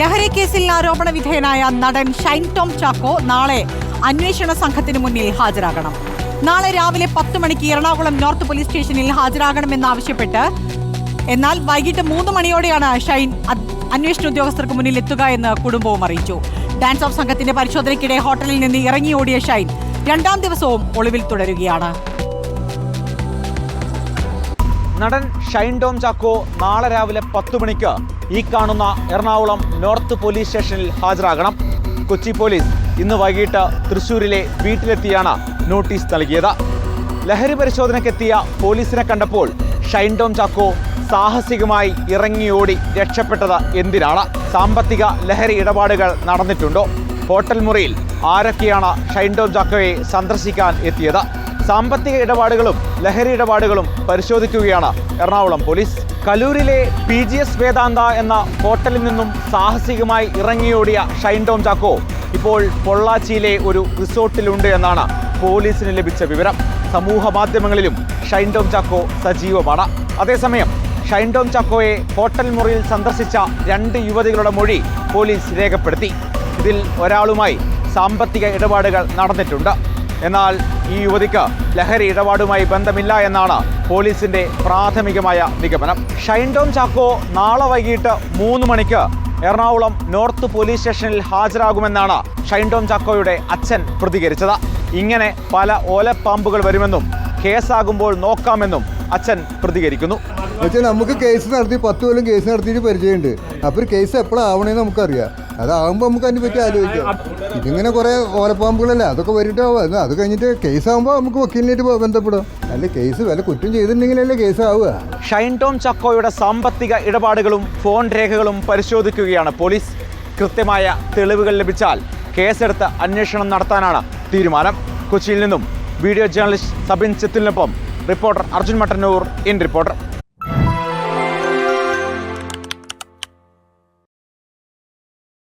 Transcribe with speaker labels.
Speaker 1: ലഹരി കേസിൽ ആരോപണ വിധേയനായ നടൻ ഷൈൻ ടോം ചാക്കോ നാളെ അന്വേഷണ സംഘത്തിന് മുന്നിൽ ഹാജരാകണം. നാളെ രാവിലെ പത്ത് മണിക്ക് എറണാകുളം നോർത്ത് പോലീസ് സ്റ്റേഷനിൽ ഹാജരാകണമെന്നാവശ്യപ്പെട്ട് എന്നാൽ വൈകിട്ട് മൂന്ന് മണിയോടെയാണ് ഷൈൻ അന്വേഷണ ഉദ്യോഗസ്ഥർക്ക് മുന്നിൽ എത്തുക എന്ന് കുടുംബവും അറിയിച്ചു. ഡാൻസ് ഓഫ് സംഘത്തിന്റെ പരിശോധനയ്ക്കിടെ ഹോട്ടലിൽ നിന്ന് ഇറങ്ങിയോടിയ ഷൈൻ രണ്ടാം ദിവസവും ഒളിവിൽ തുടരുകയാണ്.
Speaker 2: നടൻ ഷൈൻ ടോം ചാക്കോ നാളെ രാവിലെ പത്തു മണിക്ക് ഈ കാണുന്ന എറണാകുളം നോർത്ത് പോലീസ് സ്റ്റേഷനിൽ ഹാജരാകണം. കൊച്ചി പോലീസ് ഇന്ന് വൈകിട്ട് തൃശൂരിലെ വീട്ടിലെത്തിയാണ് നോട്ടീസ് നൽകിയത്. ലഹരി പരിശോധനയ്ക്കെത്തിയ പോലീസിനെ കണ്ടപ്പോൾ ഷൈൻ ടോം ചാക്കോ സാഹസികമായി ഇറങ്ങിയോടി രക്ഷപ്പെട്ടത് എന്തിനാണ്? സാമ്പത്തിക ലഹരി ഇടപാടുകൾ നടന്നിട്ടുണ്ടോ? ഹോട്ടൽ മുറിയിൽ ആരൊക്കെയാണ് ഷൈൻ ടോം ചാക്കോയെ സന്ദർശിക്കാൻ എത്തിയത്? സാമ്പത്തിക ഇടപാടുകളും ലഹരി ഇടപാടുകളും പരിശോധിക്കുകയാണ്. എറണാകുളം പോലീസ് കലൂരിലെ പി ജി എസ് വേദാന്ത എന്ന ഹോട്ടലിൽ നിന്നും സാഹസികമായി ഇറങ്ങിയോടിയ ഷൈൻ ടോം ചാക്കോ ഇപ്പോൾ പൊള്ളാച്ചിയിലെ ഒരു റിസോർട്ടിലുണ്ട് എന്നാണ് പോലീസിന് ലഭിച്ച വിവരം. സമൂഹ മാധ്യമങ്ങളിലും ഷൈൻ ടോം ചാക്കോ സജീവമാണ്. അതേസമയം ഷൈൻ ടോം ചാക്കോയെ ഹോട്ടൽ മുറിയിൽ സന്ദർശിച്ച രണ്ട് യുവതികളുടെ മൊഴി പോലീസ് രേഖപ്പെടുത്തി. ഇതിൽ ഒരാളുമായി സാമ്പത്തിക ഇടപാടുകൾ നടന്നിട്ടുണ്ട്. എന്നാൽ ഈ യുവതിക്ക് ലഹരി ഇടപാടുമായി ബന്ധമില്ല എന്നാണ് പോലീസിന്റെ പ്രാഥമികമായ നിഗമനം. ഷൈൻ ടോം ചാക്കോ നാളെ വൈകിട്ട് മൂന്ന് മണിക്ക് എറണാകുളം നോർത്ത് പോലീസ് സ്റ്റേഷനിൽ ഹാജരാകുമെന്നാണ് ഷൈൻ ടോം ചാക്കോയുടെ അച്ഛൻ പ്രതികരിച്ചത്. ഇങ്ങനെ പല ഓലപ്പാമ്പുകൾ വരുമെന്നും കേസാകുമ്പോൾ നോക്കാമെന്നും അച്ഛൻ പ്രതികരിക്കുന്നു.
Speaker 3: നമുക്ക് കേസ് നടത്തി പത്ത് കൊല്ലം കേസ് നടത്തിയിട്ട് പരിചയമുണ്ട്. അപ്പോൾ കേസ് എപ്പോഴാവണേന്ന് നമുക്കറിയാം. അതാകുമ്പോൾ നമുക്ക് അതിനെ പറ്റി ആലോചിക്കാം. ഇതിങ്ങനെ കുറേ ഓലപ്പാമ്പുകളല്ലേ അതൊക്കെ വരിട്ടാവും അത് കഴിഞ്ഞിട്ട് കേസാകുമ്പോൾ നമുക്ക് വക്കീലിനായിട്ട് ബന്ധപ്പെടാം. അല്ല കേസ് വല്ല കുറ്റം ചെയ്തിട്ടുണ്ടെങ്കിലല്ലേ കേസ് ആവുക
Speaker 2: ഷൈൻ ടോം ചക്കോയുടെ സാമ്പത്തിക ഇടപാടുകളും ഫോൺ രേഖകളും പരിശോധിക്കുകയാണ് പോലീസ്. കൃത്യമായ തെളിവുകൾ ലഭിച്ചാൽ കേസെടുത്ത് അന്വേഷണം നടത്താനാണ് തീരുമാനം. കൊച്ചിയിൽ നിന്നും video journalist Sabin ചെത്തിലിനൊപ്പം reporter Arjun Mattannur in reporter.